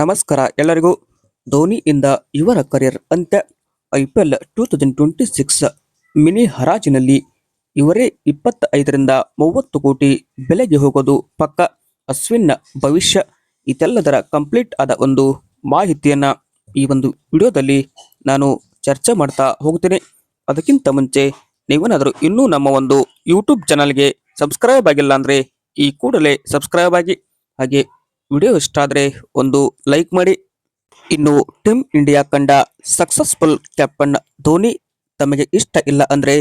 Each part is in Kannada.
ನಮಸ್ಕಾರ ಎಲ್ಲರಿಗೂ. ಧೋನಿಯಿಂದ ಇವರ ಕರಿಯರ್ ಅಂತ್ಯ I P L two thousand twenty six mini ಹರಾಜಿನಲ್ಲಿ ಇವರೇ ಇಪ್ಪತ್ತೈದರಿಂದ ಮೂವತ್ತು ಕೋಟಿ ಬೆಲೆಗೆ ಹೋಗೋದು ಪಕ್ಕ. ಅಶ್ವಿನ್ನ ಭವಿಷ್ಯ ಇದೆಲ್ಲದರ ಕಂಪ್ಲೀಟ್ ಆದ ಒಂದು ಮಾಹಿತಿಯನ್ನ ಈ ಒಂದು ವಿಡಿಯೋದಲ್ಲಿ ನಾನು ಚರ್ಚೆ ಮಾಡ್ತಾ ಹೋಗ್ತೀನಿ. ಅದಕ್ಕಿಂತ ಮುಂಚೆ ನೀವೇನಾದರೂ ಇನ್ನೂ ನಮ್ಮ ಒಂದು ಯೂಟ್ಯೂಬ್ ಚಾನಲ್ಗೆ ಸಬ್ಸ್ಕ್ರೈಬ್ ಆಗಿಲ್ಲ ಅಂದರೆ ಈ ಕೂಡಲೇ ಸಬ್ಸ್ಕ್ರೈಬ್ ಆಗಿ ಹಾಗೆ ವಿಡಿಯೋ ಇಷ್ಟ ಆದರೆ ಒಂದು ಲೈಕ್ ಮಾಡಿ. ಇನ್ನು ಟೀಮ್ ಇಂಡಿಯಾ ಕಂಡ ಸಕ್ಸಸ್ಫುಲ್ ಕ್ಯಾಪ್ಟನ್ ಧೋನಿ ತಮಗೆ ಇಷ್ಟ ಇಲ್ಲ ಅಂದ್ರೆ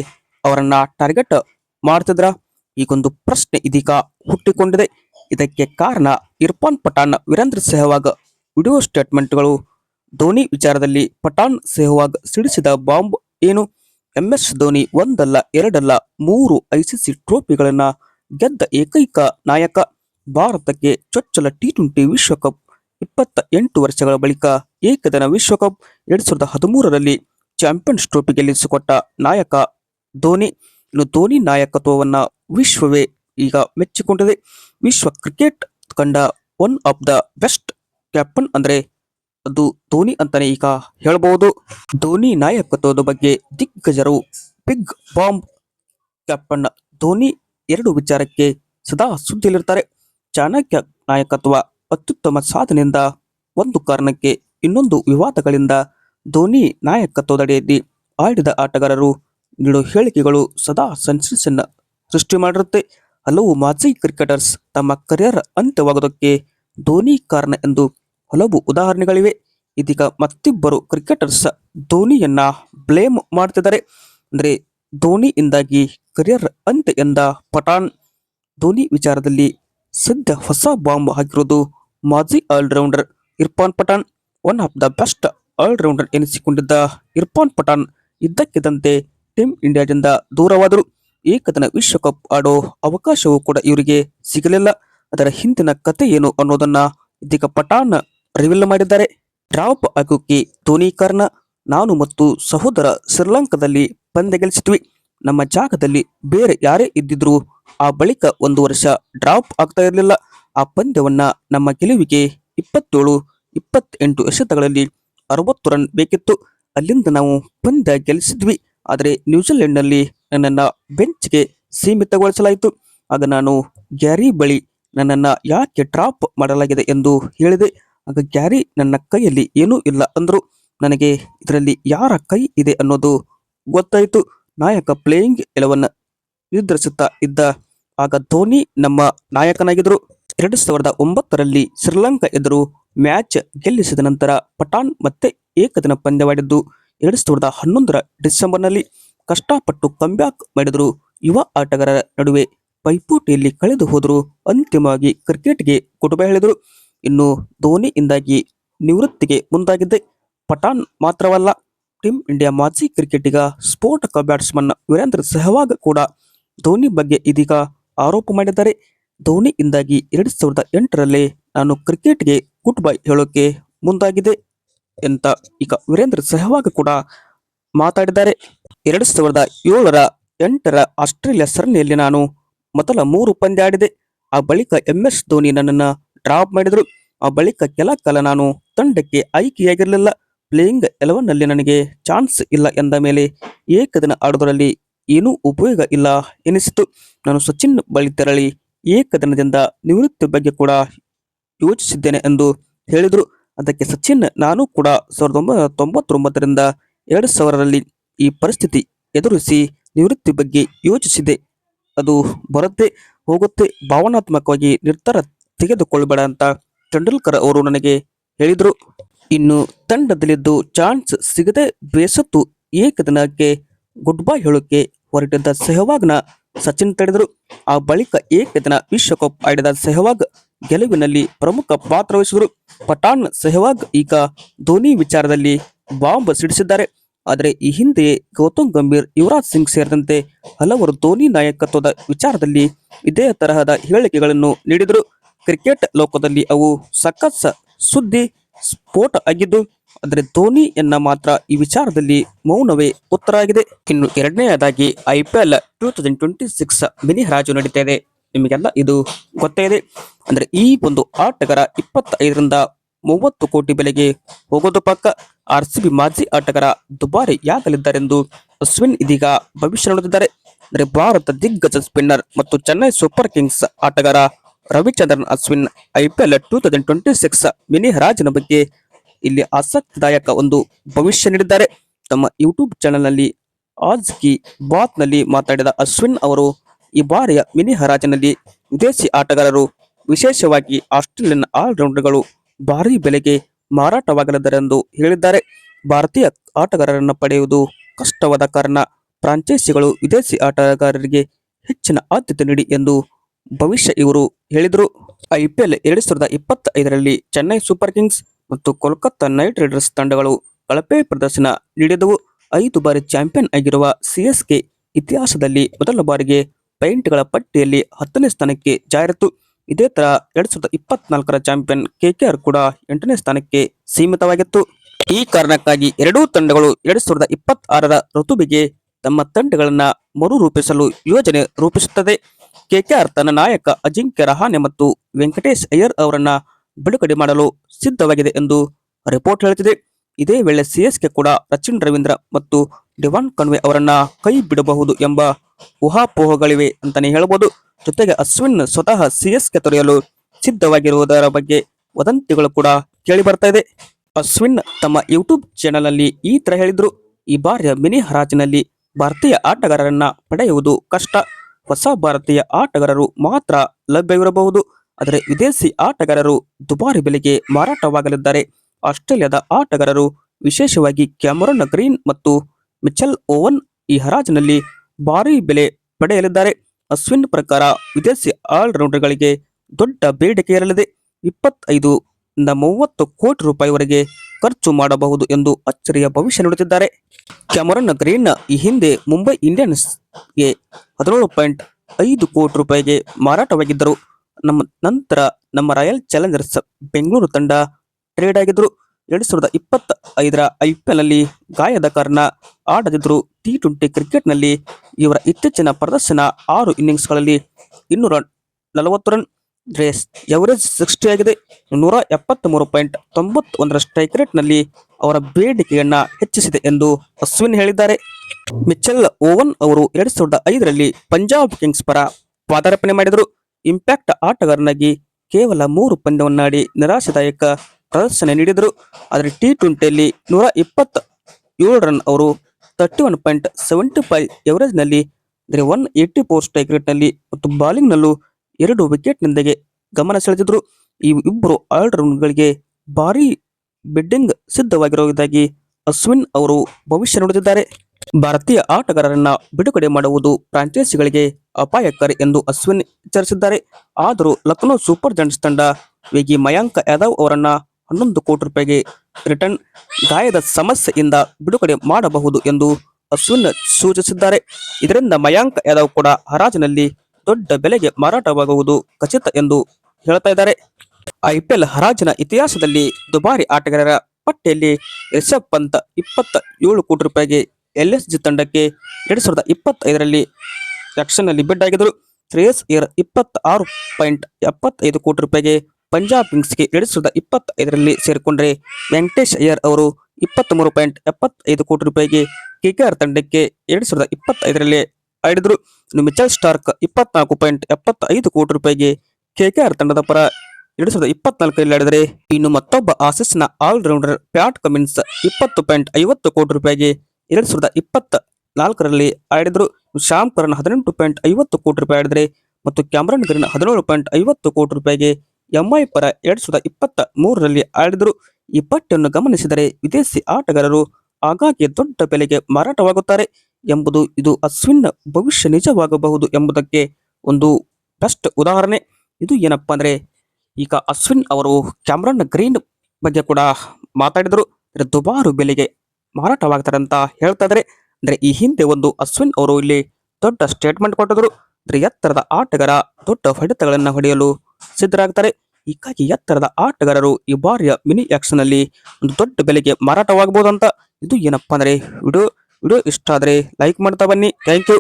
ಅವರನ್ನ ಟಾರ್ಗೆಟ್ ಮಾಡ್ತಿದ್ರ? ಈಗೊಂದು ಪ್ರಶ್ನೆ ಇದೀಗ ಹುಟ್ಟಿಕೊಂಡಿದೆ. ಇದಕ್ಕೆ ಕಾರಣ ಇರ್ಫಾನ್ ಪಠಾಣ್, ವೀರೇಂದ್ರ ಸೆಹ್ವಾಗ್. ವಿಡಿಯೋ ಸ್ಟೇಟ್ಮೆಂಟ್ಗಳು, ಧೋನಿ ವಿಚಾರದಲ್ಲಿ ಪಠಾಣ್ ಸೆಹ್ವಾಗ್ ಸಿಡಿಸಿದ ಬಾಂಬ್ ಏನು? ಎಂ ಎಸ್ ಧೋನಿ ಒಂದಲ್ಲ, ಎರಡಲ್ಲ, ಮೂರು ಐಸಿಸಿ ಟ್ರೋಫಿಗಳನ್ನು ಗೆದ್ದ ಏಕೈಕ ನಾಯಕ ಭಾರತಕ್ಕೆ ಚೊಚ್ಚಲ ಟಿ ಟ್ವೆಂಟಿ ವಿಶ್ವಕಪ್ ಇಪ್ಪತ್ತ ಎಂಟು ವರ್ಷಗಳ ಬಳಿಕ ಏಕದಿನ ವಿಶ್ವಕಪ್ ಎರಡು ಸಾವಿರದ ಹದಿಮೂರರಲ್ಲಿ ಚಾಂಪಿಯನ್ಸ್ ಟ್ರೋಫಿ ಗೆಲ್ಲಿಸಿಕೊಟ್ಟ ನಾಯಕ ಧೋನಿ. ಇನ್ನು ಧೋನಿ ನಾಯಕತ್ವವನ್ನು ವಿಶ್ವವೇ ಈಗ ಮೆಚ್ಚಿಕೊಂಡಿದೆ. ವಿಶ್ವ ಕ್ರಿಕೆಟ್ ಕಂಡ one of the best captain ಅಂದರೆ ಅದು ಧೋನಿ ಅಂತಾನೆ ಈಗ ಹೇಳಬಹುದು ಧೋನಿ ನಾಯಕತ್ವದ ಬಗ್ಗೆ ದಿಗ್ಗಜರು ಬಿಗ್ ಬಾಂಬ್ ಕ್ಯಾಪ್ಟನ್ ಧೋನಿ ಎರಡು ವಿಚಾರಕ್ಕೆ ಸದಾ ಸುದ್ದಿಯಲ್ಲಿರ್ತಾರೆ. ಚಾಣಕ್ಯ ನಾಯಕತ್ವ ಅತ್ಯುತ್ತಮ ಸಾಧನೆಯಿಂದ ಒಂದು ಕಾರಣಕ್ಕೆ ಇನ್ನೊಂದು ವಿವಾದಗಳಿಂದ ಧೋನಿ ನಾಯಕತ್ವದಡಿಯಲ್ಲಿ ಆಡಿದ ಆಟಗಾರರು ನೀಡೋ ಹೇಳಿಕೆಗಳು ಸದಾ ಸೆನ್ಸೇಷನ್ ಸೃಷ್ಟಿ ಮಾಡಿರುತ್ತೆ. ಹಲವು ಮಾಜಿ ಕ್ರಿಕೆಟರ್ಸ್ ತಮ್ಮ ಕರಿಯರ್ ಅಂತ್ಯವಾಗೋದಕ್ಕೆ ಧೋನಿ ಕಾರಣ ಎಂದು ಹಲವು ಉದಾಹರಣೆಗಳಿವೆ. ಇದೀಗ ಮತ್ತಿಬ್ಬರು ಕ್ರಿಕೆಟರ್ಸ್ ಧೋನಿಯನ್ನ ಬ್ಲೇಮ್ ಮಾಡ್ತಿದ್ದಾರೆ. ಅಂದ್ರೆ ಧೋನಿಯಿಂದಾಗಿ ಕರಿಯರ್ ಅಂತ್ಯ ಎಂದ ಪಠಾಣ್, ಧೋನಿ ವಿಚಾರದಲ್ಲಿ ಸದ್ಯ ಹೊಸ ಬಾಂಬ್ ಹಾಕಿರೋದು ಮಾಜಿ all rounder Irfan Pathan. One of the best all rounder ಎನಿಸಿಕೊಂಡಿದ್ದ Irfan Pathan ಇದ್ದಕ್ಕಿದ್ದಂತೆ ಟೀಮ್ ಇಂಡಿಯಾದಿಂದ ದೂರವಾದರು. ಏಕದಿನ ವಿಶ್ವಕಪ್ ಆಡೋ ಅವಕಾಶವೂ ಕೂಡ ಇವರಿಗೆ ಸಿಗಲಿಲ್ಲ. ಅದರ ಹಿಂದಿನ ಕತೆ ಏನು ಅನ್ನೋದನ್ನ ಇದೀಗ ಪಠಾಣ್ ರಿವೀಲ್ ಮಾಡಿದ್ದಾರೆ. ಡ್ರಾಪ್ ಆಗೋಕೆ ಧೋನಿ ಕಾರಣ ನಾನು ಮತ್ತು ಸಹೋದರ ಶ್ರೀಲಂಕಾದಲ್ಲಿ ಪಂದ್ಯ ಗೆಲ್ಲಿಸಿದ್ವಿ ನಮ್ಮ ಜಾಗದಲ್ಲಿ ಬೇರೆ ಯಾರೇ ಇದ್ದಿದ್ರು ಆ ಬಳಿಕ ಒಂದು ವರ್ಷ ಡ್ರಾಪ್ ಆಗ್ತಾ ಇರಲಿಲ್ಲ. ಆ ಪಂದ್ಯವನ್ನ ನಮ್ಮ ಗೆಲುವಿಗೆ ಇಪ್ಪತ್ತೇಳು, ಇಪ್ಪತ್ತೆಂಟು ಎಸೆತಗಳಲ್ಲಿ ಅರವತ್ತು ರನ್ ಬೇಕಿತ್ತು. ಅಲ್ಲಿಂದ ನಾವು ಪಂದ್ಯ ಗೆಲ್ಲಿಸಿದ್ವಿ. ಆದರೆ ನ್ಯೂಜಿಲೆಂಡ್ನಲ್ಲಿ ನನ್ನನ್ನು ಬೆಂಚ್ಗೆ ಸೀಮಿತಗೊಳಿಸಲಾಯಿತು. ಆಗ ನಾನು ಗ್ಯಾರಿ ಬಳಿ ನನ್ನನ್ನು ಯಾಕೆ ಡ್ರಾಪ್ ಮಾಡಲಾಗಿದೆ ಎಂದು ಹೇಳಿದೆ. ಆಗ ಗ್ಯಾರಿ ನನ್ನ ಕೈಯಲ್ಲಿ ಏನೂ ಇಲ್ಲ ಅಂದರು. ನನಗೆ ಇದರಲ್ಲಿ ಯಾರ ಕೈ ಇದೆ ಅನ್ನೋದು ಗೊತ್ತಾಯಿತು. ನಾಯಕ ಪ್ಲೇಯಿಂಗ್ ಎಲೆವನ್ ನಿರ್ಧರಿಸುತ್ತಾ ಇದ್ದ ಆಗ ಧೋನಿ ನಮ್ಮ ನಾಯಕನಾಗಿದ್ದರು. ಎರಡು ಸಾವಿರದ ಒಂಬತ್ತರಲ್ಲಿ ಶ್ರೀಲಂಕಾ ಎದುರು ಮ್ಯಾಚ್ ಗೆಲ್ಲಿಸಿದ ನಂತರ ಪಠಾಣ್ ಮತ್ತೆ ಏಕದಿನ ಪಂದ್ಯವಾಡಿದ್ದು. ಎರಡು ಸಾವಿರದ ಹನ್ನೊಂದರ ಡಿಸೆಂಬರ್ನಲ್ಲಿ ಕಷ್ಟಪಟ್ಟು ಕಂಬ್ಯಾಕ್ ಮಾಡಿದರು. ಯುವ ಆಟಗಾರರ ನಡುವೆ ಪೈಪೋಟಿಯಲ್ಲಿ ಕಳೆದು ಹೋದರು ಅಂತಿಮವಾಗಿ ಕ್ರಿಕೆಟ್ಗೆ ಕುಟುಂಬ ಹೇಳಿದರು. ಇನ್ನು ಧೋನಿಯಿಂದಾಗಿ ನಿವೃತ್ತಿಗೆ ಮುಂದಾಗಿದ್ದೆ. ಪಠಾಣ್ ಮಾತ್ರವಲ್ಲ ಟೀಮ್ ಇಂಡಿಯಾ ಮಾಜಿ ಕ್ರಿಕೆಟಿಗ, ಸ್ಫೋಟಕ ಬ್ಯಾಟ್ಸ್ಮನ್ ವೀರೇಂದ್ರ ಸೆಹವಾಗ್ ಕೂಡ ಧೋನಿ ಬಗ್ಗೆ ಇದೀಗ ಆರೋಪ ಮಾಡಿದ್ದಾರೆ. ಧೋನಿಯಿಂದಾಗಿ ಎರಡು ಸಾವಿರದ ಎಂಟರಲ್ಲಿ ನಾನು ಕ್ರಿಕೆಟ್ಗೆ ಗುಡ್ ಬೈ ಹೇಳೋಕೆ ಮುಂದಾಗಿದೆ ಎಂತ ಈಗ ವೀರೇಂದ್ರ ಸೆಹ್ವಾಗ್ ಕೂಡ ಮಾತಾಡಿದ್ದಾರೆ. ಎರಡು ಸಾವಿರದ ಏಳರ ಎಂಟರ ಆಸ್ಟ್ರೇಲಿಯಾ ಸರಣಿಯಲ್ಲಿ ನಾನು ಮೊದಲ ಮೂರು ಪಂದ್ಯ ಆಡಿದೆ. ಆ ಬಳಿಕ ಎಂ ಎಸ್ ಧೋನಿ ನನ್ನನ್ನು ಡ್ರಾಪ್ ಮಾಡಿದರು. ಆ ಬಳಿಕ ಕೆಲ ಕಾಲ ನಾನು ತಂಡಕ್ಕೆ ಆಯ್ಕೆಯಾಗಿರಲಿಲ್ಲ. ಪ್ಲೇಯಿಂಗ್ ಎಲೆವನ್ನಲ್ಲಿ ನನಗೆ ಚಾನ್ಸ್ ಇಲ್ಲ ಎಂದ ಮೇಲೆ ಏಕದಿನ ಆಡೋದರಲ್ಲಿ ಏನೂ ಉಪಯೋಗ ಇಲ್ಲ ಎನಿಸಿತು. ನಾನು ಸಚಿನ್ ಬಳಿ ತೆರಳಿ ಏಕದಿನದಿಂದ ನಿವೃತ್ತಿ ಬಗ್ಗೆ ಕೂಡ ಯೋಚಿಸಿದ್ದೇನೆ ಎಂದು ಹೇಳಿದರು. ಅದಕ್ಕೆ ಸಚಿನ್, ನಾನು ಕೂಡ ಸಾವಿರದ ಒಂಬೈನೂರ ತೊಂಬತ್ತೊಂಬತ್ತರಿಂದ ಎರಡು ಸಾವಿರರಲ್ಲಿ ಈ ಪರಿಸ್ಥಿತಿ ಎದುರಿಸಿ ನಿವೃತ್ತಿ ಬಗ್ಗೆ ಯೋಚಿಸಿದೆ. ಅದು ಬರುತ್ತೆ ಹೋಗುತ್ತೆ. ಭಾವನಾತ್ಮಕವಾಗಿ ನಿರ್ಧಾರ ತೆಗೆದುಕೊಳ್ಳಬೇಡ ಅಂತ ತೆಂಡೂಲ್ಕರ್ ಅವರು ನನಗೆ ಹೇಳಿದರು. ಇನ್ನು ತಂಡದಲ್ಲಿದ್ದು ಚಾನ್ಸ್ ಸಿಗದೆ ಬೇಸತ್ತು ಏಕದಿನಕ್ಕೆ ಗುಡ್ ಬೈ ಹೇಳೋಕೆ ಹೊರಟಿದ್ದ ಸೆಹವಾಗ್ನ ಸಚಿನ್ ತಡೆದರು ಆ ಬಳಿಕ ಏಕದಿನ ವಿಶ್ವಕಪ್ ಆಡಿದ ಸೆಹವಾಗ್ ಗೆಲುವಿನಲ್ಲಿ ಪ್ರಮುಖ ಪಾತ್ರ ವಹಿಸಿದರು. ಪಠಾಣ್ ಸೆಹವಾಗ್ ಈಗ ಧೋನಿ ವಿಚಾರದಲ್ಲಿ ಬಾಂಬ್ ಸಿಡಿಸಿದ್ದಾರೆ. ಆದರೆ ಈ ಹಿಂದೆ ಗೌತಮ್ ಗಂಭೀರ್, ಯುವರಾಜ್ ಸಿಂಗ್ ಸೇರಿದಂತೆ ಹಲವರು ಧೋನಿ ನಾಯಕತ್ವದ ವಿಚಾರದಲ್ಲಿ ಇದೇ ತರಹದ ಹೇಳಿಕೆಗಳನ್ನು ನೀಡಿದರು. ಕ್ರಿಕೆಟ್ ಲೋಕದಲ್ಲಿ ಅವು ಸಖತ್ ಸುದ್ದಿ ಸ್ಫೋಟ ಆಗಿದ್ದು ಆದರೆ ಧೋನಿಯನ್ನ ಮಾತ್ರ ಈ ವಿಚಾರದಲ್ಲಿ ಮೌನವೇ ಉತ್ತರ ಆಗಿದೆ ಇನ್ನು ಎರಡನೆಯದಾಗಿ I P L two thousand twenty six mini ಹರಾಜು ನಡೀತಾ ಇದೆ ನಿಮಗೆಲ್ಲ ಇದು ಗೊತ್ತೇ ಇದೆ. ಅಂದ್ರೆ ಈ ಒಂದು ಆಟಗಾರ ಇಪ್ಪತ್ತೈದರಿಂದ ಮೂವತ್ತು ಕೋಟಿ ಬೆಲೆಗೆ ಹೋಗೋದು ಪಕ್ಕ. ಆರ್ ಸಿ ಬಿ ಮಾಜಿ ಆಟಗಾರ ದುಬಾರಿ ಯಾಗಲಿದ್ದಾರೆಂದು ಅಶ್ವಿನ್ ಇದೀಗ ಭವಿಷ್ಯ ನೋಡುತ್ತಿದ್ದಾರೆ. ಅಂದರೆ ಭಾರತ ದಿಗ್ಗಜ ಸ್ಪಿನ್ನರ್ ಮತ್ತು ಚೆನ್ನೈ ಸೂಪರ್ ಕಿಂಗ್ಸ್ ಆಟಗಾರ Ravichandran Ashwin IPL two thousand twenty six mini ಹರಾಜಿನ ಬಗ್ಗೆ ಇಲ್ಲಿ ಆಸಕ್ತಿದಾಯಕ ಒಂದು ಭವಿಷ್ಯ ನೀಡಿದ್ದಾರೆ. ತಮ್ಮ ಯೂಟ್ಯೂಬ್ ಚಾನೆಲ್ನಲ್ಲಿ ಆಜ್ ಕಿ ಬಾತ್ನಲ್ಲಿ ಮಾತಾಡಿದ ಅಶ್ವಿನ್ ಅವರು, ಈ ಬಾರಿಯ ಮಿನಿ ಹರಾಜಿನಲ್ಲಿ ವಿದೇಶಿ ಆಟಗಾರರು, ವಿಶೇಷವಾಗಿ ಆಸ್ಟ್ರೇಲಿಯನ್ ಆಲ್ರೌಂಡರ್ಗಳು ಭಾರಿ ಬೆಲೆಗೆ ಮಾರಾಟವಾಗಲಿದ್ದಾರೆಂದು ಹೇಳಿದ್ದಾರೆ. ಭಾರತೀಯ ಆಟಗಾರರನ್ನು ಪಡೆಯುವುದು ಕಷ್ಟವಾದ ಕಾರಣ, ಫ್ರಾಂಚೈಸಿಗಳು ವಿದೇಶಿ ಆಟಗಾರರಿಗೆ ಹೆಚ್ಚಿನ ಆದ್ಯತೆ ನೀಡಿ ಎಂದು ಭವಿಷ್ಯ ಇವರು ಹೇಳಿದರು. ಐಪಿಎಲ್ ಎರಡು ಸಾವಿರದ ಇಪ್ಪತ್ತೈದರಲ್ಲಿ ಚೆನ್ನೈ ಸೂಪರ್ ಕಿಂಗ್ಸ್ ಮತ್ತು ಕೋಲ್ಕತ್ತಾ ನೈಟ್ ರೈಡರ್ಸ್ ತಂಡಗಳು ಕಳಪೆ ಪ್ರದರ್ಶನ ನೀಡಿದವು. ಐದು ಬಾರಿ ಚಾಂಪಿಯನ್ ಆಗಿರುವ ಸಿಎಸ್ಕೆ ಇತಿಹಾಸದಲ್ಲಿ ಮೊದಲ ಬಾರಿಗೆ ಪೈಂಟ್ಗಳ ಪಟ್ಟಿಯಲ್ಲಿ ಹತ್ತನೇ ಸ್ಥಾನಕ್ಕೆ ಜಾರಿತು ಇದೇ ತರ ಎರಡ್ ಸಾವಿರದ ಇಪ್ಪತ್ನಾಲ್ಕರ ಚಾಂಪಿಯನ್ ಕೆಕೆಆರ್ ಕೂಡ ಎಂಟನೇ ಸ್ಥಾನಕ್ಕೆ ಸೀಮಿತವಾಗಿತ್ತು. ಈ ಕಾರಣಕ್ಕಾಗಿ ಎರಡೂ ತಂಡಗಳು ಎರಡ್ ಸಾವಿರದ ಇಪ್ಪತ್ತಾರರ ಋತುವಿಗೆ ತಮ್ಮ ತಂಡಗಳನ್ನ ಮರುರೂಪಿಸಲು ಯೋಜನೆ ರೂಪಿಸುತ್ತದೆ. ಕೆಕೆಆರ್ ತನ್ನ ನಾಯಕ ಅಜಿಂಕ್ಯ ರಹಾನೆ ಮತ್ತು ವೆಂಕಟೇಶ್ ಅಯ್ಯರ್ ಅವರನ್ನ ಬಿಡುಗಡೆ ಮಾಡಲು ಸಿದ್ಧವಾಗಿದೆ ಎಂದು ರಿಪೋರ್ಟ್ ಹೇಳುತ್ತಿದೆ. ಇದೇ ವೇಳೆ ಸಿಎಸ್ಕೆ ಕೂಡ ಸಚಿನ್ ರವೀಂದ್ರ ಮತ್ತು ಡಿವಾನ್ ಕನ್ವೆ ಅವರನ್ನ ಕೈ ಬಿಡಬಹುದು ಎಂಬ ಊಹಾಪೋಹಗಳಿವೆ ಅಂತಾನೆ ಹೇಳಬಹುದು. ಜೊತೆಗೆ ಅಶ್ವಿನ್ ಸ್ವತಃ ಸಿಎಸ್ಕೆ ತೊರೆಯಲು ಸಿದ್ಧವಾಗಿರುವುದರ ಬಗ್ಗೆ ವದಂತಿಗಳು ಕೂಡ ಕೇಳಿ ಬರ್ತಾ ಇದೆ. ಅಶ್ವಿನ್ ತಮ್ಮ ಯೂಟ್ಯೂಬ್ ಚಾನೆಲ್ ಅಲ್ಲಿ ಈ ತರ ಹೇಳಿದ್ರು, ಈ ಬಾರಿಯ ಮಿನಿ ಹರಾಜಿನಲ್ಲಿ ಭಾರತೀಯ ಆಟಗಾರರನ್ನ ಪಡೆಯುವುದು ಕಷ್ಟ. ಹೊಸ ಭಾರತೀಯ ಆಟಗಾರರು ಮಾತ್ರ ಲಭ್ಯವಿರಬಹುದು. ಆದರೆ ವಿದೇಶಿ ಆಟಗಾರರು ದುಬಾರಿ ಬೆಲೆಗೆ ಮಾರಾಟವಾಗಲಿದ್ದಾರೆ. ಆಸ್ಟ್ರೇಲಿಯಾದ ಆಟಗಾರರು ವಿಶೇಷವಾಗಿ ಕ್ಯಾಮರನ್ ಗ್ರೀನ್ ಮತ್ತು ಮಿಚೆಲ್ ಓವನ್ ಈ ಹರಾಜಿನಲ್ಲಿ ಭಾರೀ ಬೆಲೆ ಪಡೆಯಲಿದ್ದಾರೆ. ಅಶ್ವಿನ್ ಪ್ರಕಾರ ವಿದೇಶಿ ಆಲ್ರೌಂಡರ್ಗಳಿಗೆ ದೊಡ್ಡ ಬೇಡಿಕೆ ಇರಲಿದೆ. ಇಪ್ಪತ್ತೈದು ಮೂವತ್ತು ಕೋಟಿ ರೂಪಾಯಿವರೆಗೆ ಖರ್ಚು ಮಾಡಬಹುದು ಎಂದು ಅಚ್ಚರಿಯ ಭವಿಷ್ಯ ನೋಡುತ್ತಿದ್ದಾರೆ ಕ್ಯಾಮರನ್ ಗ್ರೀನ್ ಈ ಹಿಂದೆ ಮುಂಬೈ ಇಂಡಿಯನ್ಸ್ಗೆ ಹದಿನೇಳು ಪಾಯಿಂಟ್ ಐದು ಕೋಟಿ ರೂಪಾಯಿಗೆ ಮಾರಾಟವಾಗಿದ್ದರು. ನಮ್ಮ ನಂತರ ನಮ್ಮ ರಾಯಲ್ ಚಾಲೆಂಜರ್ಸ್ ಬೆಂಗಳೂರು ತಂಡ ಟ್ರೇಡ್ ಆಗಿದ್ರು ಎರಡ್ ಸಾವಿರದ ಇಪ್ಪತ್ತ ಐದರ ಐ ಪಿ ಎಲ್ನಲ್ಲಿ ಗಾಯದ ಕಾರಣ ಆಡದಿದ್ರು ಟಿ ಟ್ವೆಂಟಿ ಕ್ರಿಕೆಟ್ನಲ್ಲಿ ಇವರ ಇತ್ತೀಚಿನ ಪ್ರದರ್ಶನ ಆರು ಇನ್ನಿಂಗ್ಸ್ಗಳಲ್ಲಿ ಇನ್ನೂರ ನಲವತ್ತು ರನ್. ರೇಸ್ ಎವರೇಜ್ ಸಿಕ್ಸ್ಟಿ ಆಗಿದೆ. ನೂರ ಎಪ್ಪತ್ತ್ ಮೂರು ಪಾಯಿಂಟ್ ತೊಂಬತ್ತೊಂದರ ಸ್ಟ್ರೈಕ್ ರೇಟ್ನಲ್ಲಿ ಅವರ ಬೇಡಿಕೆಯನ್ನ ಹೆಚ್ಚಿಸಿದೆ ಎಂದು ಅಶ್ವಿನ್ ಹೇಳಿದ್ದಾರೆ. ಮಿಚೆಲ್ ಓವನ್ ಅವರು ಎರಡ್ ಸಾವಿರದ ಐದರಲ್ಲಿ ಪಂಜಾಬ್ ಕಿಂಗ್ಸ್ ಪರ ಪಾದಾರ್ಪಣೆ ಮಾಡಿದರು. ಇಂಪ್ಯಾಕ್ಟ್ ಆಟಗಾರನಾಗಿ ಕೇವಲ ಮೂರು ಪಂದ್ಯವನ್ನಾಡಿ ನಿರಾಶಾದಾಯಕ ಪ್ರದರ್ಶನ ನೀಡಿದರು. ಆದರೆ ಟಿ ಟ್ವೆಂಟಿಯಲ್ಲಿ ನೂರ ಇಪ್ಪತ್ತ ಏಳು ರನ್ ಅವರು thirty one point seventy five ಎವರೇಜ್ನಲ್ಲಿ, ಅಂದರೆ ಒನ್ ಏಯ್ಟಿ ಫೋರ್ ಸ್ಟ್ರೈಕ್ ರೇಟ್ನಲ್ಲಿ ಮತ್ತು ಬಾಲಿಂಗ್ನಲ್ಲೂ ಎರಡು ವಿಕೆಟ್ನೊಂದಿಗೆ ಗಮನ ಸೆಳೆದಿದ್ದರು. ಈ ಇಬ್ಬರು ಆಲ್ರೌಂಡ್ಗಳಿಗೆ ಭಾರೀ ಬಿಡ್ಡಿಂಗ್ ಸಿದ್ಧವಾಗಿರುವುದಾಗಿ ಅಶ್ವಿನ್ ಅವರು ಭವಿಷ್ಯ ನುಡಿದಿದ್ದಾರೆ. ಭಾರತೀಯ ಆಟಗಾರರನ್ನ ಬಿಡುಗಡೆ ಮಾಡುವುದು ಫ್ರಾಂಚೈಸಿಗಳಿಗೆ ಅಪಾಯಕಾರಿ ಎಂದು ಅಶ್ವಿನ್ ಎಚ್ಚರಿಸಿದ್ದಾರೆ. ಆದರೂ ಲಕ್ನೋ ಸೂಪರ್ ಜಂಟ್ಸ್ ತಂಡ ವೇಗಿ ಮಯಾಂಕ ಯಾದವ್ ಅವರನ್ನ ಹನ್ನೊಂದು ಕೋಟಿ ರೂಪಾಯಿಗೆ ರಿಟರ್ನ್ ಗಾಯದ ಸಮಸ್ಯೆಯಿಂದ ಬಿಡುಗಡೆ ಮಾಡಬಹುದು ಎಂದು ಅಶ್ವಿನ್ ಸೂಚಿಸಿದ್ದಾರೆ. ಇದರಿಂದ ಮಯಾಂಕ ಯಾದವ್ ಕೂಡ ಹರಾಜಿನಲ್ಲಿ ದೊಡ್ಡ ಬೆಲೆಗೆ ಮಾರಾಟವಾಗುವುದು ಖಚಿತ ಎಂದು ಹೇಳ್ತಾ ಇದ್ದಾರೆ. ಐಪಿಎಲ್ ಹರಾಜಿನ ಇತಿಹಾಸದಲ್ಲಿ ದುಬಾರಿ ಆಟಗಾರರ ಪಟ್ಟಿಯಲ್ಲಿ ರಿಷಬ್ ಪಂತ್ ಇಪ್ಪತ್ತ ಏಳು ಕೋಟಿ ರೂಪಾಯಿಗೆ ಎಲ್ಎಸ್ಜಿ ತಂಡಕ್ಕೆ ಎರಡು ಸಾವಿರದ ಇಪ್ಪತ್ತೈದರಲ್ಲಿ ಆಕ್ಷನ್ನಲ್ಲಿ ಬಿಡ್ ಆಗಿದ್ದರು. ಶ್ರೇಯಸ್ ಏರ್ ಇಪ್ಪತ್ತ ಆರು ಪಾಯಿಂಟ್ ಎಪ್ಪತ್ತೈದು ಕೋಟಿ ರೂಪಾಯಿಗೆ ಪಂಜಾಬ್ ಕಿಂಗ್ಸ್ಗೆ ಎರಡ್ ಸಾವಿರದ ಇಪ್ಪತ್ತೈದರಲ್ಲಿ ಸೇರಿಕೊಂಡ್ರೆ ವೆಂಕಟೇಶ್ ಅಯ್ಯರ್ ಅವರು ಇಪ್ಪತ್ತ್ಮೂರು ಪಾಯಿಂಟ್ ಎಪ್ಪತ್ತೈದು ಕೋಟಿ ರೂಪಾಯಿಗೆ ಕೆಕೆಆರ್ ತಂಡಕ್ಕೆ ಎರಡು ಸಾವಿರದ ಇಪ್ಪತ್ತೈದರಲ್ಲಿ ಆಡಿದ್ರು. ಇನ್ನು ಮಿಚೆಲ್ ಸ್ಟಾರ್ಕ್ ಇಪ್ಪತ್ನಾಲ್ಕು ಪಾಯಿಂಟ್ ಎಪ್ಪತ್ತೈದು ಕೋಟಿ ರೂಪಾಯಿಗೆ ಕೆಕೆಆರ್ ತಂಡದ ಪರ ಎರಡು ಸಾವಿರದ ಇಪ್ಪತ್ನಾಲ್ಕರಲ್ಲಿ ಆಡಿದರೆ ಇನ್ನು ಮತ್ತೊಬ್ಬ ಆಸೀಸ್ನ ಆಲ್ರೌಂಡರ್ ಪ್ಯಾಟ್ ಕಮಿನ್ಸ್ ಇಪ್ಪತ್ತು ಪಾಯಿಂಟ್ ಐವತ್ತು ಕೋಟಿ ರೂಪಾಯಿಗೆ ಎರಡ್ ಸಾವಿರದ ಇಪ್ಪತ್ತ ನಾಲ್ಕರಲ್ಲಿ ಆಡಿದರು. ಶ್ಯಾಮ್ ಕರಣ್ ಹದಿನೆಂಟು ಪಾಯಿಂಟ್ ಐವತ್ತು ಕೋಟಿ ರೂಪಾಯಿ ಆಡಿದರೆ ಮತ್ತು ಕ್ಯಾಮ್ರನ್ ಗ್ರೀನ್ ಹದಿನೇಳು ಪಾಯಿಂಟ್ ಐವತ್ತು ಕೋಟಿ ರೂಪಾಯಿಗೆ ಎಂಐ ಪರ ಎರಡು ಸಾವಿರದ ಇಪ್ಪತ್ತ ಮೂರರಲ್ಲಿ ಆಡಿದರು. ಈ ಪಟ್ಟಿಯನ್ನು ಗಮನಿಸಿದರೆ ವಿದೇಶಿ ಆಟಗಾರರು ಆಗಾಗ್ಗೆ ದೊಡ್ಡ ಬೆಲೆಗೆ ಮಾರಾಟವಾಗುತ್ತಾರೆ ಎಂಬುದು ಇದು ಅಶ್ವಿನ್ ಭವಿಷ್ಯ ನಿಜವಾಗಬಹುದು ಎಂಬುದಕ್ಕೆ ಒಂದು ಬೆಸ್ಟ್ ಉದಾಹರಣೆ. ಇದು ಏನಪ್ಪಾ ಅಂದರೆ ಈಗ ಅಶ್ವಿನ್ ಅವರು ಕ್ಯಾಮ್ರನ್ ಗ್ರೀನ್ ಬಗ್ಗೆ ಕೂಡ ಮಾತಾಡಿದರು. ದುಬಾರು ಬೆಲೆಗೆ ಮಾರಾಟವಾಗ್ತಾರೆ ಅಂತ ಹೇಳ್ತಾ ಇದ್ದಾರೆ ಅಂದ್ರೆ ಈ ಹಿಂದೆ ಒಂದು ಅಶ್ವಿನ್ ಅವರು ಇಲ್ಲಿ ದೊಡ್ಡ ಸ್ಟೇಟ್ಮೆಂಟ್ ಕೊಟ್ಟಿದ್ರು. ಅಂದ್ರೆ ಎತ್ತರದ ಆಟಗಾರ ದೊಡ್ಡ ಹೊಡೆತಗಳನ್ನ ಹೊಡೆಯಲು ಸಿದ್ಧರಾಗ್ತಾರೆ. ಹೀಗಾಗಿ ಎತ್ತರದ ಆಟಗಾರರು ಈ ಬಾರಿಯ ಮಿನಿ ಆಕ್ಷನ್ ಅಲ್ಲಿ ಒಂದು ದೊಡ್ಡ ಬೆಲೆಗೆ ಮಾರಾಟವಾಗಬಹುದು ಅಂತ ಇದು ಏನಪ್ಪಾ ಅಂದ್ರೆ, ವಿಡಿಯೋ ವಿಡಿಯೋ ಇಷ್ಟ ಆದ್ರೆ ಲೈಕ್ ಮಾಡ್ತಾ ಬನ್ನಿ. Thank you